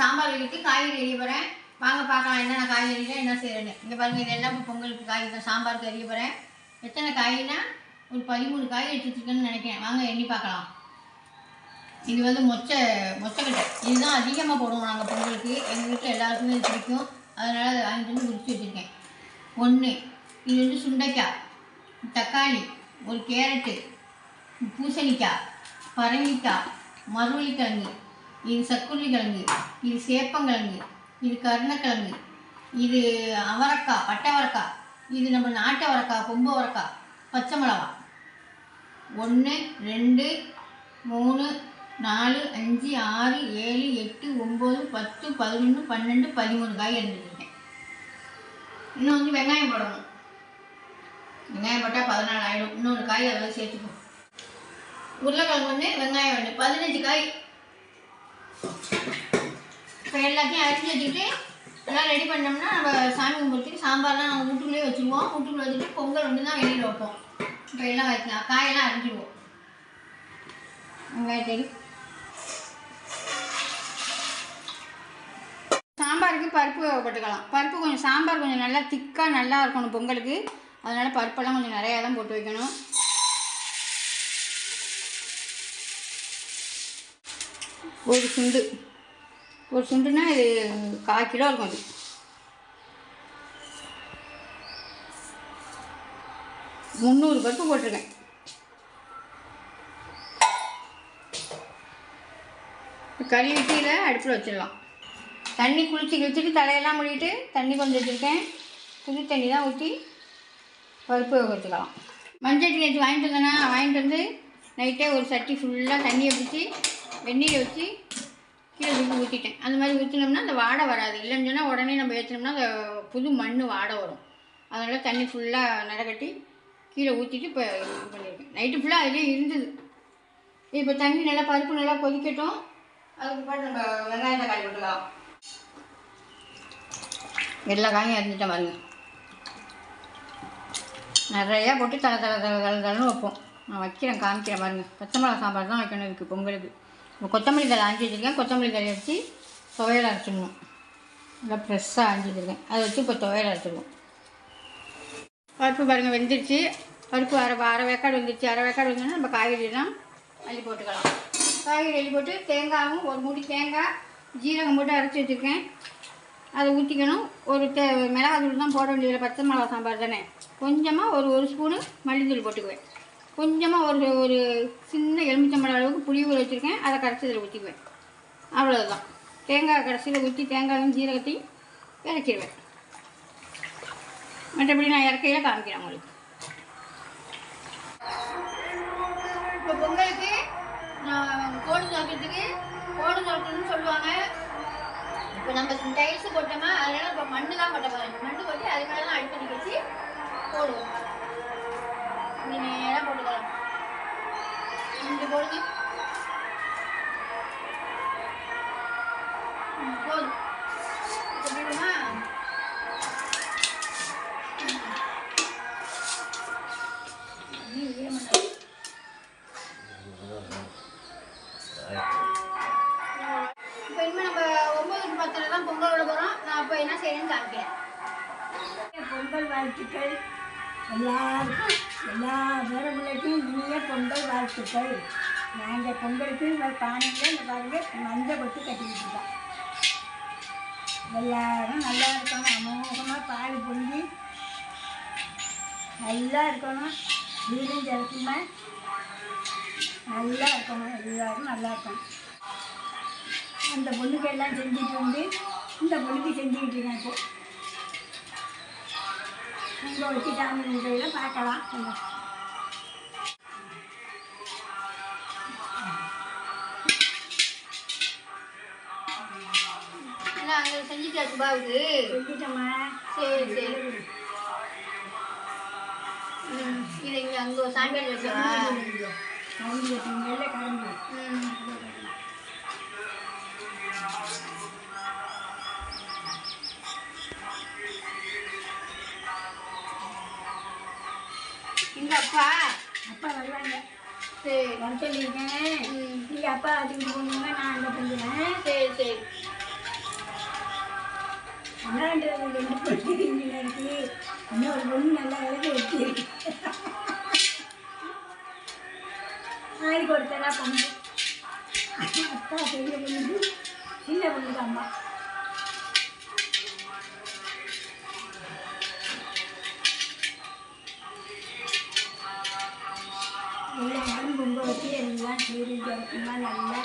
சாம்பார் வைக்கிட்டு காய்கறி எரிய போகிறேன் வாங்க பார்க்கலாம் என்னென்ன காய்கறிலாம் என்ன செய்கிறேன்னு இங்கே பாருங்கள் இது எல்லாம் இப்போ பொங்கலுக்கு காய் தான் சாம்பாருக்கு எரிய போகிறேன் எத்தனை காய்னா ஒரு பதிமூணு காய் எடுத்து வச்சுருக்கேன்னு நினைக்கிறேன். வாங்க எண்ணி பார்க்கலாம். இது வந்து மொச்சை மொச்சக்கட்டை. இதுதான் அதிகமாக போடுவோம் நாங்கள் பொங்கலுக்கு. எங்கள் வீட்டில் எல்லாருக்குமே இது பிடிக்கும். அதனால் அதை வாங்கிட்டு வந்து உரிச்சு வச்சுருக்கேன். ஒன்று இது வந்து சுண்டைக்காய். தக்காளி ஒரு கேரட்டு பூசணிக்காய் பரங்கிக்காய் மருவள்ளிக்கிழங்கு. இது சக்குள்ளி கிழங்கு இது சேப்பங்கிழங்கு இது கருணக்கிழங்கு இது அவரக்காய் பட்டை அவரக்காய் இது நம்ம நாட்டு அவரக்காய் கொம்பு அவரக்காய் பச்சை மிளகா. ஒன்று ரெண்டு மூணு நாலு அஞ்சு ஆறு ஏழு எட்டு ஒம்பது பத்து பதினொன்று பன்னெண்டு பதிமூணு காய் எடுத்துருக்கேன் இன்னும் வந்து வெங்காயம் போடணும். வெங்காயம் போட்டால் பதினாலு ஆகிடும் இன்னொரு காய் அதில் சேர்த்துக்கும் உருளைக்கிழங்கு ஒன்று வெங்காயம் வேண்டும் பதினஞ்சு காய் இப்போ எல்லாத்தையும் அரைச்சி வச்சுக்கிட்டு எல்லாம் ரெடி பண்ணோம்னா நம்ம சாமி கும்பிட்டு சாம்பார்லாம் நம்ம வீட்டுக்குள்ளேயே வச்சுருவோம். வீட்டுக்குள்ளே வச்சுட்டு பொங்கல் ஒன்று தான் வெளியில் வைப்போம். இப்போ எல்லாம் வைக்கலாம். காயெல்லாம் அரிஞ்சிடுவோம் சாம்பாருக்கு பருப்பு போட்டுக்கலாம். பருப்பு கொஞ்சம் சாம்பார் கொஞ்சம் நல்லா திக்காக நல்லா இருக்கணும் பொங்கலுக்கு. அதனால் பருப்பெல்லாம் கொஞ்சம் நிறையா தான் போட்டு வைக்கணும். ஒரு சுண்டு. ஒரு சுண்டுனா இது கால் கிலோ இருக்கும் அது. முந்நூறு பருப்பு போட்டிருக்கேன். கழுவிட்டு விட்டியில் அடுப்பில் வச்சிடலாம். தண்ணி குளிச்சு கிழிச்சிட்டு தலையெல்லாம் மூடிட்டு தண்ணி கொஞ்சம் வச்சுருக்கேன். புது தண்ணி தான் ஊற்றி பருப்பு வச்சுக்கலாம். மஞ்சள் நேற்று வாங்கிட்டு வந்தேன்னா வாங்கிட்டு வந்து நைட்டே ஒரு சட்டி ஃபுல்லாக தண்ணியை பிடிச்சி வெந்நீரை வச்சு கீழே தூக்கி ஊற்றிட்டேன் அந்த மாதிரி ஊற்றினோம்னா அந்த வாடை வராது. இல்லைன்னு சொன்னால் உடனே நம்ம ஏற்றினோம்னா அந்த புது மண் வாடை வரும். அதனால் தண்ணி ஃபுல்லாக நிறக்கட்டி கீழே ஊற்றிட்டு இப்போ இது பண்ணியிருக்கேன் நைட்டு ஃபுல்லாக அதிலே இருந்தது. இப்போ தண்ணி நல்லா பருப்பு நல்லா கொதிக்கட்டும். அதுக்கு பாட்டு நம்ம வெங்காயம் தக்காளி போட்டுக்கலாம். எல்லா காயும் இறந்துட்டேன் பாருங்க. நிறையா போட்டு தலை தலை தலை தலை தலைன்னு வைப்போம். நான் வைக்கிறேன் காமிக்கிறேன் பாருங்க. பச்சை மிளகா சாம்பார் தான் வைக்கணும் இருக்குது பொங்கலுக்கு. கொத்தமல்லி தலை ஆஞ்சி வச்சுருக்கேன். கொத்தமல்லி தலை வச்சு துவையல் அரைச்சிடணும். நல்லா ஃப்ரெஷ்ஷாக ஆஞ்சி வச்சுருக்கேன். அதை வச்சு இப்போ துவையல் அரைச்சிடுவோம். பருப்பு பாருங்கள் வெந்துருச்சு. பருப்பு அரை அரை வேக்காடு வந்துருச்சு. அரை வேக்காடு வந்தோன்னா நம்ம காய்கறிலாம் அள்ளி போட்டுக்கலாம். காய்கறி அள்ளி போட்டு தேங்காயும் ஒரு மூடி தேங்காய் ஜீரகம் போட்டு அரைச்சி வச்சுருக்கேன். அதை ஊற்றிக்கணும் ஒரு தே மிளகாத்தூள் தான் போட வேண்டியதில்லை. பச்சை மிளகா சாம்பார் தானே. கொஞ்சமாக ஒரு ஒரு ஸ்பூனு மல்லித்தூள் போட்டுக்குவேன். கொஞ்சமாக ஒரு ஒரு சின்ன எலுமிச்சம்பழம் அளவுக்கு புளி ஊற வச்சுருக்கேன். அதை கரைச்சி இதில் ஊற்றிக்குவேன் அவ்வளோதான் தேங்காய் கடைசியில் ஊற்றி தேங்காயும் ஜீரகத்தையும் இறக்கிடுவேன். மற்றபடி நான் இறக்கையில் காமிக்கிறேன் உங்களுக்கு. இப்போ பொங்கலுக்கு நான் கோடு துவைக்கிறதுக்கு கோடு துவைக்கணும்னு சொல்லுவாங்க. இப்போ நம்ம டைல்ஸு போட்டோமா அதனால இப்போ மண்ணு தான் போட்ட பாருங்க. மண்ணு போட்டு அது மேலே தான் அடிப்படி வச்சு போடுவோம். இங்கே எடுத்து இந்த பானையில் இந்த பாருங்க மஞ்சள் கொத்து கட்டிக்கிட்டு இருக்கோம் எல்லாரும் நல்லா இருக்கணும். அமோகமாக பால் பொங்கி நல்லா இருக்கணும். வீடும் ஜலத்துமா நல்லா இருக்கணும். எல்லாரும் நல்லா இருக்கணும். அந்த பொண்ணுக்கு எல்லாம் செஞ்சுட்டு வந்து இந்த பொண்ணுக்கு செஞ்சுக்கிட்டு இருக்கேன் இப்போ. உங்கள் வச்சுட்டாங்க பார்க்கலாம். கொஞ்சம் அங்கே செஞ்சுட்டியா சுபாவுக்கு? செஞ்சுட்டோம்மா. சரி சரி. இது இங்கே அங்கே சாமியார் கரண்டி வச்சுங்கள கரண்டி ம். இந்த அப்பா. அப்பா வருவாங்க சரி. வர சொல்லியிருக்கேன். நீ அப்பா அதுக்கு போகணுங்க நான் அங்கே பண்ணுவேன் சரி சரி. அண்ணான்றது ரெண்டு பொண்ணு இங்கே இருக்கு இன்னொரு பொண்ணு நல்லா விளக்கு வச்சு நாளைக்கு ஒருத்தரா பொண்ணு அப்பா பெரிய பொண்ணு சின்ன பொண்ணு அம்மா எல்லாரும் பொங்க வச்சு எல்லாம் சீரிஞ்சு இருக்குமா நல்லா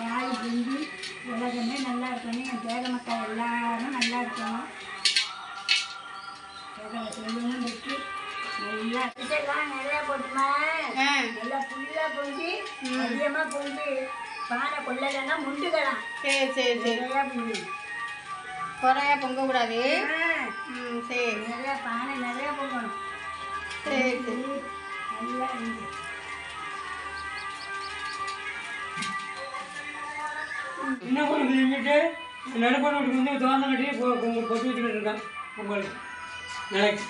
காய் செஞ்சு உலகமே நல்லா இருக்கணும். என் பேர மக்கள் எல்லாரும் நல்லா இருக்கணும். பேர சொல்லணும் வச்சு நல்லா இதெல்லாம் நிறையா போட்டுமா? நல்லா ஃபுல்லாக பொங்கி அதிகமாக பொங்கி பானை கொள்ளலைன்னா முண்டுக்கலாம் சரி சரி சரி. நிறையா பொங்கி. குறையா பொங்கக்கூடாது. சரி. நிறையா பானை நிறையா பொங்கணும் சரி சரி. நல்லா இருந்து என்ன பண்ணுறது செஞ்சுட்டு நடுப்பான வீட்டுக்கு வந்து தோந்த கட்டி பொ- பொ- பொட்டு வச்சுக்கிட்டு இருக்கேன் உங்களுக்கு. நாளைக்கு.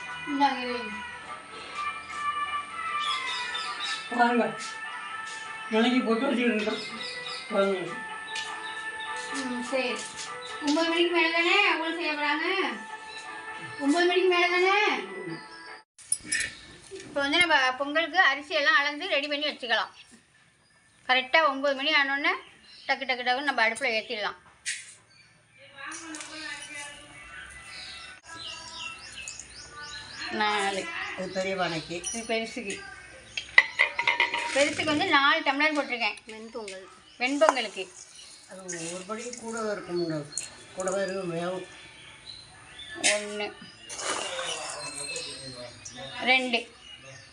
பாருங்க. நாளைக்கு பொட்டு வச்சுக்கிட்டு இருக்கேன் பாருங்க. சரி. ஒம்பது மணிக்கு மேலே தானே? அவ்வளோ செய்ய போகிறாங்க ஒம்பது மணிக்கு மேலே தானே? இப்போ வந்து நம்ம பொங்கலுக்கு அரிசியெல்லாம் அளந்து ரெடி பண்ணி வச்சுக்கலாம். கரெக்டாக ஒம்பது மணி ஆனோடனே டக்கு டக்கு டக்குன்னு நம்ம அடுப்பில் ஏற்றிடலாம் நாலு. இது பெரிய பானைக்கு. இது பெருசுக்கு. பெருசுக்கு வந்து நாலு டம்ளர் போட்டிருக்கேன். வெண்பொங்கல். வெண்பொங்கலுக்கு. அது ஒரு படி கூட இருக்கும் கூடவே இருக்கும் வேகும் ஒன்று ரெண்டு.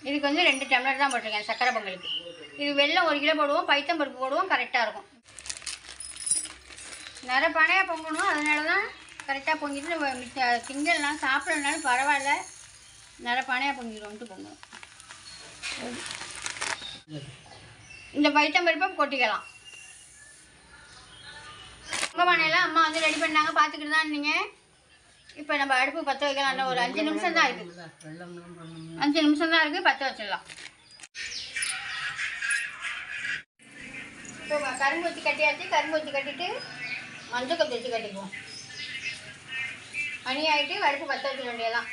இதுக்கு வந்து ரெண்டு டம்ளர் தான் போட்டிருக்கேன் சக்கரை பொங்கலுக்கு. இது வெல்லம் ஒரு கிலோ போடுவோம் பைத்தம் பருப்பு போடுவோம் கரெக்டாக இருக்கும். நிறைய பனையாக பொங்கணும். அதனால தான் கரெக்டாக பொங்கிட்டு நம்ம மிச்ச திங்கள்லாம் சாப்பிடலனாலும் பரவாயில்ல. நிறைய பனையாக பொங்கிடுவோம்ட்டு பொங்கணும். இந்த பைத்தம் பருப்பை கொட்டிக்கலாம். பொங்க பானையெல்லாம் அம்மா வந்து ரெடி பண்ணாங்க. பார்த்துக்கிட்டு தான் இருந்தீங்க. இப்போ நம்ம அடுப்பு பற்ற வைக்கலாம். இன்னும் ஒரு அஞ்சு நிமிஷம் தான் இருக்குது அஞ்சு நிமிஷம் தான் இருக்குது பற்ற வச்சிடலாம். இப்போ கரும்பு வச்சு கட்டியாச்சு. கரும்பு வச்சு கட்டிட்டு மஞ்சள் கொஞ்சம் வச்சு கட்டிக்குவோம். மணி ஆகிட்டு அடுப்பு பற்ற வச்சிட வேண்டியதான்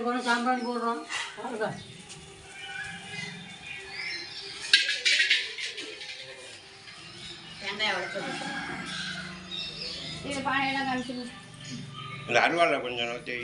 சாமி போட போகிறோம் சாம்பார் போடுறோம். பாருங்க வெங்காயம் உடச்சது இது பானையெல்லாம் காமிச்சிருங்க இந்த அருவாளை கொஞ்சம் நோத்தி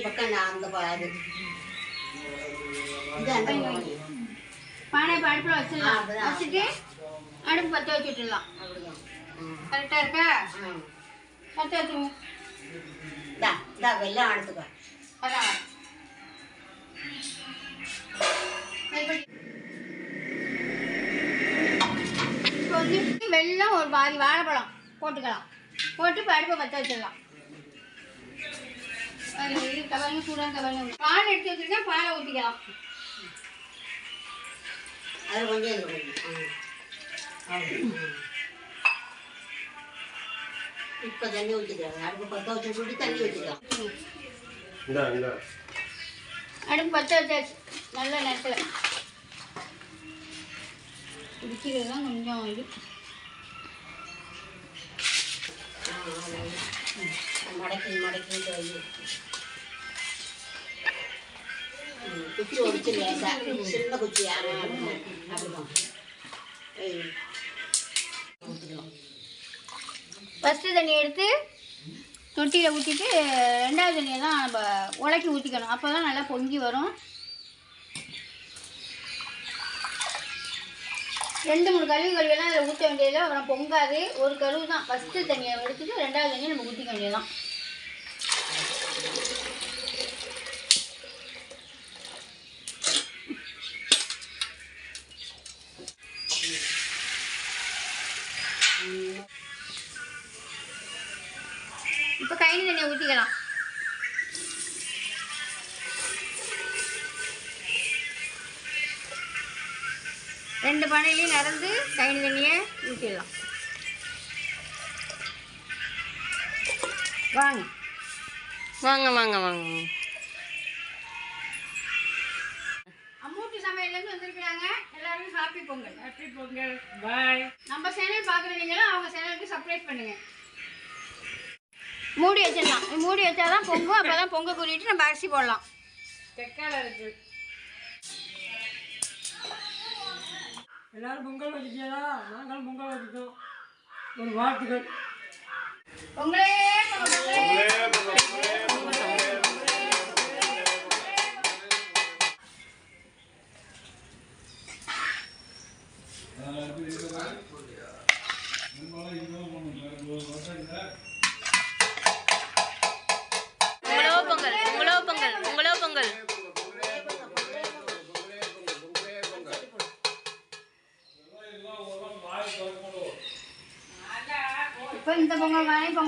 பக்கம் நான் அந்த பாரு இது அந்த பானை. அடுப்பில் வச்சிடலாம். வச்சுட்டு அடுப்பு பற்ற வச்சு விட்டுடலாம் அப்படிதான் ம் கரெக்டாக இருக்கா பற்ற வச்சுங்க இந்தா இந்தா வெள்ளம் எடுத்துக்க அதான். இப்போ வந்து வெல்லம் ஒரு பாதி வாழைப்பழம் போட்டுக்கலாம் போட்டு இப்போ அடுப்பை பற்ற வச்சிடலாம் இது கவருங்க சூடாக கவருங்க பால் எடுத்து வச்சுருக்கேன் பாலை ஊற்றிக்கலாம் அது கொஞ்சம் இப்போ தண்ணி ஊற்றிக்கலாம் அடுப்பு பற்ற வச்சு சுடி தண்ணி ஊற்றிக்கலாம் அடுப்பு பற்ற வச்சாச்சு நல்ல நேரத்தில் குடிக்கிறது தான் கொஞ்சம் இது மடக்கி மடக்கி குச்சி ஒடிச்சு லேசா சின்ன அப்படிதான் ஃபஸ்ட்டு தண்ணி எடுத்து தொட்டியில் ஊற்றிட்டு ரெண்டாவது தண்ணியை தான் நம்ம உலக்கி ஊற்றிக்கணும் அப்போ தான் நல்லா பொங்கி வரும். ரெண்டு மூணு கழுவி கழுவியெல்லாம் அதில் ஊற்ற வேண்டியதில்லை அப்புறம் பொங்காது. ஒரு கழுவு தான் ஃபஸ்ட்டு தண்ணியை எடுத்துட்டு ரெண்டாவது தண்ணியை நம்ம ஊற்றிக்க வேண்டியதான் ரெண்டு பானையிலையும் நிறந்து கைனி தண்ணியை ஊற்றிடலாம். வாங்க. வாங்க வாங்க வாங்க. அம்மூட்டி சமையல்லேருந்து வந்திருக்கிறாங்க. எல்லாரும் happy Pongal. Happy Pongal. Bye நம்ம சேனல் பார்க்குற நீங்களும் அவங்க சேனலுக்கு சப்ஸ்கிரைப் பண்ணுங்க. மூடி வச்சிடலாம். மூடி வச்சாதான் பொங்கும். அப்போ தான் பொங்க கூட்டிட்டு நம்ம அரிசி போடலாம். தெக்கால இருக்கு. எல்லாரும் பொங்கல் வச்சுட்டீங்களா? நாங்களும் பொங்கல் வச்சுட்டோம். ஒரு வாழ்த்துக்கள். பொங்கலே பொங்கலே பொங்கலே பொங்கலே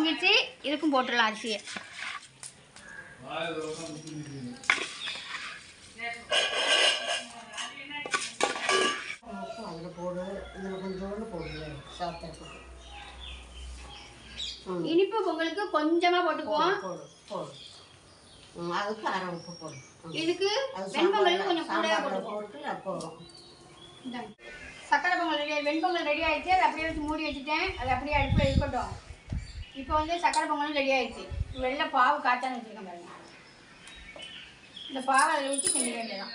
பொங்கிச்சு இதுக்கும் போட்டுடலாம் அரிசியை. இனிப்பு பொங்கலுக்கு கொஞ்சமாக போட்டுக்குவோம். அதுக்கு அரை உப்பு இதுக்கு வெண்பொங்கலுக்கு கொஞ்சம் கூடவே போட்டுக்குவோம். சக்கரை பொங்கல் ரெடி வெண்பொங்கல் ரெடி ஆயிடுச்சு. அதை அப்படியே வச்சு மூடி வச்சுட்டேன். அது அப்படியே அடுப்பில் இருக்கட்டும். இப்போ வந்து சக்கரை பொங்கலும் ரெடி ஆயிடுச்சு. வெளில பாவு காய்ச்சான்னு வச்சுருக்கேன் பாருங்க. இந்த பாவை அதில் ஊற்றி செஞ்சு வேண்டியதான்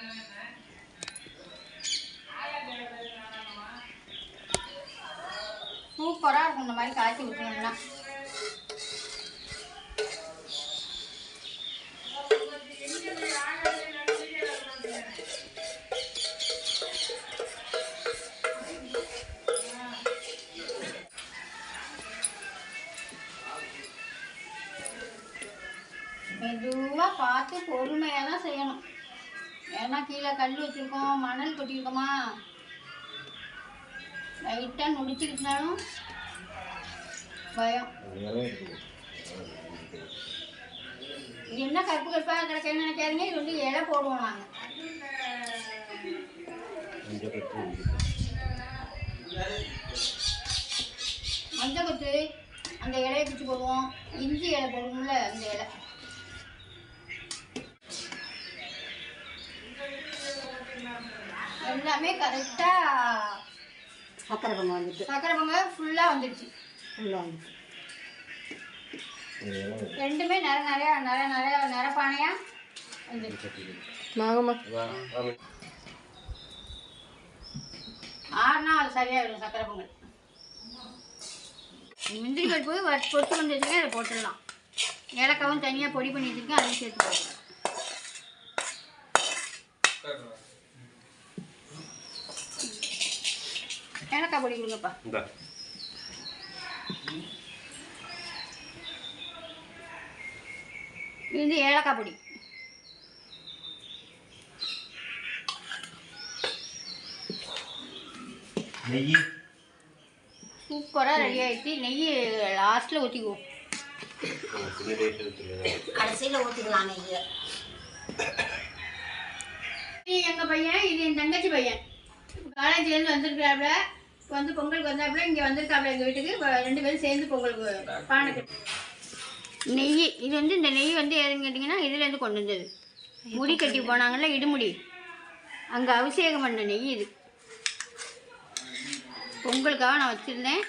சூப்பராக இருக்கும் இந்த மாதிரி காய்ச்சி ஊற்றினோம்னா மெதுவாக பார்த்து பொறுமையாக தான் செய்யணும். ஏன்னா கீழே கல் வச்சுருக்கோம் மணல் கொட்டியிருக்கோமா? லைட்டாக நொடிச்சுக்கிட்டாலும் பயம். என்ன கருப்பு கருப்பாக கிடக்குன்னு நினைக்காதீங்க. இது வந்து இலை போடுவோம் நாங்கள் மஞ்சள் கொத்து அந்த இலையை பிடிச்சி போடுவோம். இஞ்சி இலை போடுவோம்ல அந்த இலை. எல்லாமே கரெக்டாக சக்கரை பொங்கல் வந்துட்டு. சக்கரை பொங்கல் ஃபுல்லாக வந்துடுச்சு. உள்ளே வந்துட்டு. ரெண்டுமே நிற நிறையா நிற நிறையா நிறப்பானையாக வந்துடுச்சு. ஆறுனா அது சரியாயிடும் சக்கரை பொங்கல். முந்திரி பருப்பு வறுத்து பொட்டு கொண்டு வச்சுருக்கேன் அதை போட்டுடலாம். ஏலக்காவும் தனியாக பொடி பண்ணி வச்சுருக்கேன் அதையும் சேர்த்து போட்டுக்கலாம். ஏலக்காய் பொடி கொடுங்கப்பா இந்தா இது ஏலக்காய் பொடி நெய் சூப்பராக ரெடி ஆயிடுச்சு. நெய் லாஸ்ட்டில் ஊற்றிக்குவோம் கடைசியில் ஊற்றிக்கலாம் நெய்யை. இது எங்கள் பையன்? இது என் தங்கச்சி பையன். காலேஜ்லேருந்து வந்திருக்கிறாப்புல இப்போ வந்து பொங்கலுக்கு வந்தாப்புல இங்கே வந்திருக்காப்புல எங்கள் வீட்டுக்கு. ரெண்டு பேரும் சேர்ந்து பொங்கலுக்கு பானை நெய் இது வந்து இந்த நெய் வந்து எதுன்னு கேட்டிங்கன்னா இதுலேருந்து கொண்டு வந்தது. முடி கட்டி போனாங்கல்ல இடுமுடி. அங்கே அபிஷேகம் பண்ண நெய் இது. பொங்கலுக்காக நான் வச்சுருந்தேன்.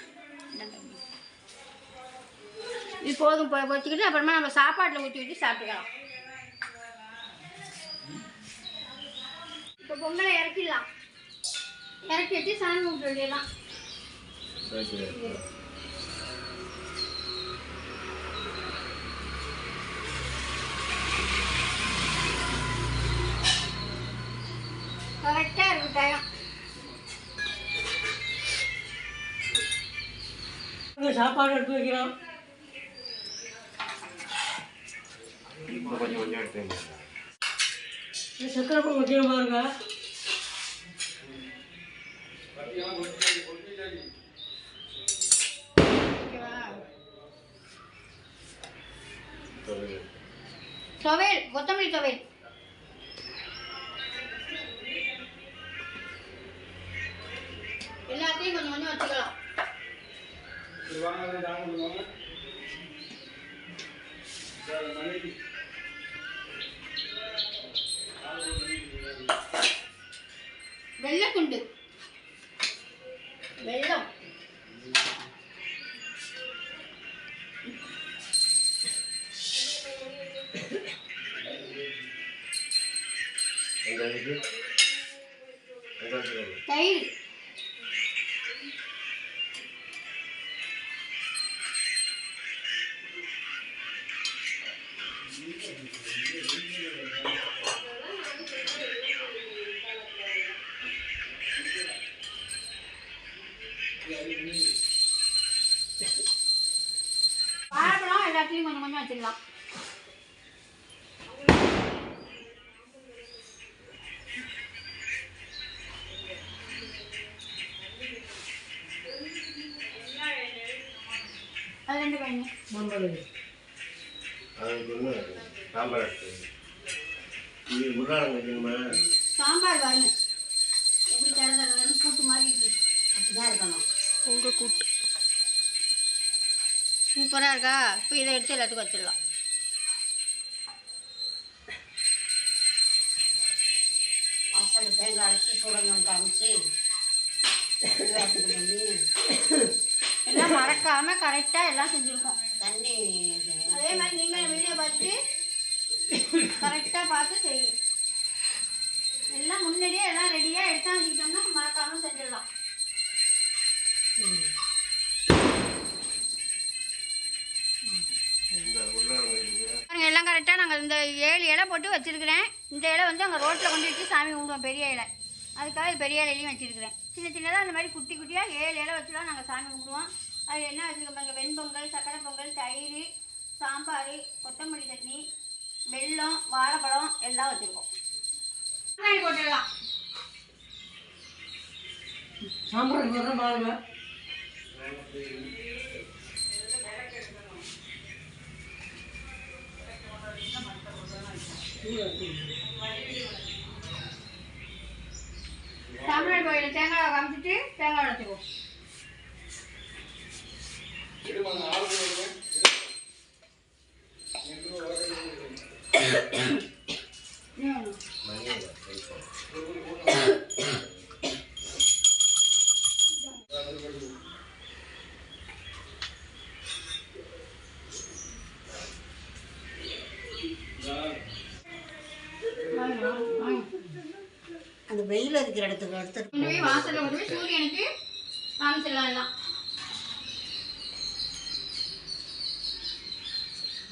இது போதும் வச்சுக்கிட்டு அப்புறமா நம்ம சாப்பாட்டில் ஊற்றி ஊற்றி சாப்பிட்டுக்கலாம். இப்போ பொங்கலை இறக்கிடலாம். இறக்கி வச்சு சாமி கும்பிட்டு விடலாம் கரெக்டாக இருக்கு டைம் சாப்பாடு எடுத்து வைக்கிறோம். கொஞ்சம் கொஞ்சம் இந்த சக்கரை பொங்கல் வைக்கிற பாருங்க. துவையல் கொத்தமல்லி துவையல். எல்லாத்தையும் கொஞ்சம் கொஞ்சம் வச்சுக்கலாம். வெள்ளக்குண்டு. வெள்ளம் வெங்காயத்துக்கு தயிர் வாழைப்பழம் எல்லாத்தையும் கொஞ்சம் கொஞ்சம் வச்சுக்கலாம். ரெண்டு அதுக்கு ஒன்று சாம்பார் சாம்பார் எப்படி கூட்டு மாதிரி இருக்கு அப்படிதான் இருக்கணும் உங்கள் கூட்டு சூப்பராக இருக்கா இப்போ இதை எடுத்து எல்லாத்துக்கும் வச்சிடலாம் வாசல் தேங்காய் அரைச்சி சூடணும் காமிச்சு பண்ணி எல்லாம் மறக்காம கரெக்டாக எல்லாம் செஞ்சுருக்கோம். தண்ணி அதே மாதிரி நீங்கள் வீடியோ பார்த்துட்டு கரெக்டாக பார்த்து செய்யுங்க எல்லாம் முன்னாடியே எல்லாம் ரெடியாக எடுத்து வச்சுக்கிட்டோம்னா மறக்காம செஞ்சிடலாம். பாருங்க எல்லாம் கரெக்டாக நாங்கள் இந்த ஏழு இலை போட்டு வச்சிருக்கிறேன். இந்த இலை வந்து அங்கே ரோட்டில் கொண்டு வச்சு சாமி கும்பிடுவோம் பெரிய இலை. அதுக்காக பெரிய இலையிலையும் வச்சிருக்கிறேன். சின்ன சின்னதாக அந்த மாதிரி குட்டி குட்டியாக ஏழு இலை வச்சுலாம் நாங்கள் சாமி கும்பிடுவோம். அது என்ன வச்சுருக்கோம் வெண்பொங்கல் சக்கரை பொங்கல் தயிர் சாம்பார் கொத்தமல்லி சட்னி வெல்லம் வாழைப்பழம் எல்லாம் வச்சுருக்கோம். போட்டுடலாம் சாம்பார் சாம்பிராணி கோயிலில் தேங்காய் காமிச்சிட்டு தேங்காய் உடச்சிக்குவோம் மணி அந்த வெயில் இருக்கிற இடத்துக்கு எடுத்துட்டு கொண்டு போய் வாசலில் கொண்டு போய் சூரியனுக்கு காமிச்சிடலாம் எல்லாம்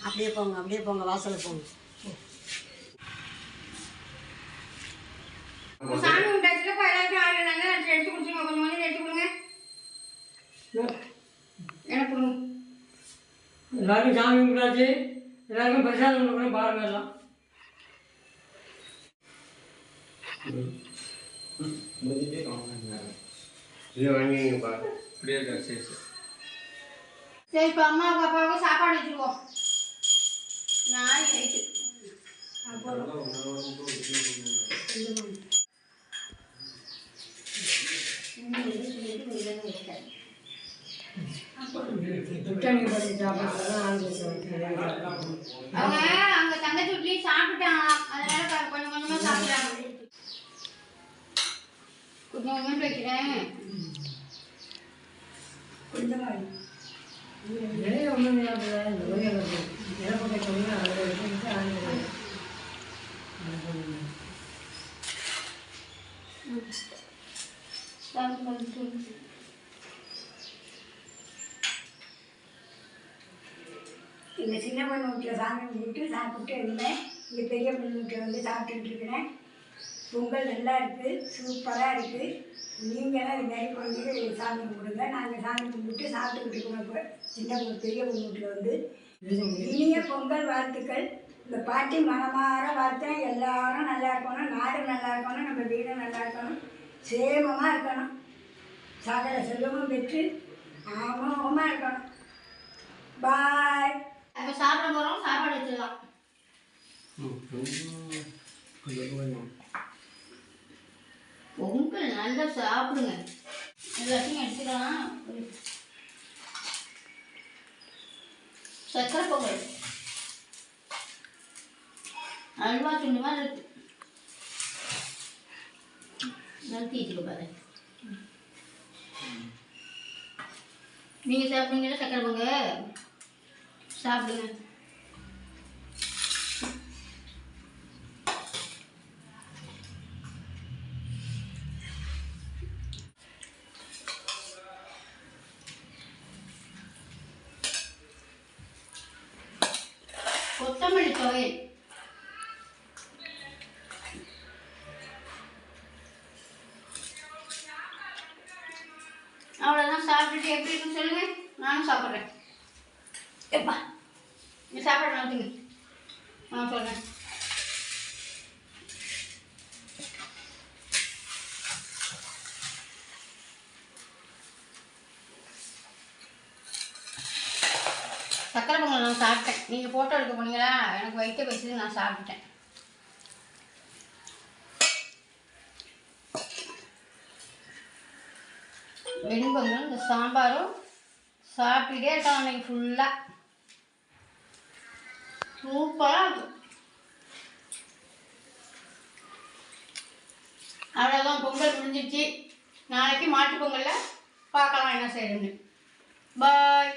அப்படியே போங்க அப்படியே போங்க வாசலுக்கு போங்க. சாமி உண்டாச்சுலப்பா எல்லாருக்கும் நல்லா எடுத்து கொடுத்துருங்க கொஞ்சம் கொஞ்சம் எடுத்து கொடுங்க. எனக்கு கொடுங்க. எல்லாருக்கும் சாமி கும்பிட்டாச்சு. எல்லாருக்கும் பிரசாதம் கொடுக்குறோம் பாருங்க எல்லாம். இது வாங்கிங்கப்பா அப்படியே இருக்கா சரி சரி சரி இப்போ அம்மாவுக்கு அப்பாவுக்கு சாப்பாடு வச்சுருவோம் நாளை நைட்டு துட்டணி பண்ணி சாப்பிட்றதுலாம் ஆரம்பிச்சு அவங்க அங்கே தங்கச்சி வீட்லேயும் சாப்பிட்டாங்களாம் அதனால கொ- கொஞ்சம் கொஞ்சமாக சாப்பிட்றாங்க கொஞ்சம் கொஞ்சம் வைக்கிறேன் கொஞ்சமாக நிறைய ஒன்றும் இல்லை நிறைய வருது இறப்பட்ட சொன்னால் அதை எடுத்துக்கிட்டு வைக்கிறேன் இந்த சின்ன பொண்ணு வீட்டில் சாமி கும்பிட்டு சாப்பிட்டு இருந்தேன் இங்கே பெரிய பொண்ணு வீட்டில் வந்து சாப்பிட்டுட்டு இருக்கிறேன். பொங்கல் நல்லா இருக்குது சூப்பராக இருக்குது நீங்களும் இது மாதிரி வந்து சாமி கும்பிடுங்க நாங்கள் சாமி கும்பிட்டு சாப்பிட்டுக்கிட்டு இருக்கோம் இப்போ. சின்ன பொண்ணு பெரிய வீட்டில் வந்து. இனிய பொங்கல் வாழ்த்துக்கள். இந்த பாட்டி மனமாற வாழ்த்தேன் எல்லாரும் நல்லா இருக்கணும் நாடு நல்லா இருக்கணும் நம்ம வீடு நல்லா இருக்கணும். சேமமாக இருக்கணும். சகல செல்வமும் பெற்று அமோகமாக இருக்கணும். பாய் இப்போ சாப்பிட போகிறோம் சாப்பாடு வச்சிடலாம். பொங்கல் நல்லா சாப்பிடுங்க. எல்லாத்தையும் எடுத்துக்கலாம். சக்கரை பொங்கல். அல்வா துண்டு மாதிரி இருக்கு. நிறுத்திட்டு பாரு. நீங்கள் சாப்பிடுங்களா சக்கரை பொங்கல்? சாப்பிடுங்க கொத்தமல்லி துவையல் அவ்வளோதான் சாப்பிட்டுட்டு எப்படி இருக்குன்னு சொல்லுங்க நானும் சாப்பிட்றேன் எப்பா நீ சாப்பாடு நடத்துங்க நான் சொல்கிறேன் சக்கரை பொங்கல் நான் சாப்பிட்டேன். நீங்கள் ஃபோட்டோ எடுக்க போனீங்களா? எனக்கு வயிற்று வச்சது நான் சாப்பிட்டேன். வெண்பொங்கல் இந்த சாம்பாரும் சாப்பிட்டுட்டே இருக்கான் அன்னைக்கு ஃபுல்லாக சூப்பராக இருக்கும் அவ்வளோதான் பொங்கல் முடிஞ்சிச்சு நாளைக்கு மாட்டுப் பொங்கலில் பார்க்கலாம் என்ன செய்யணும்னு பாய்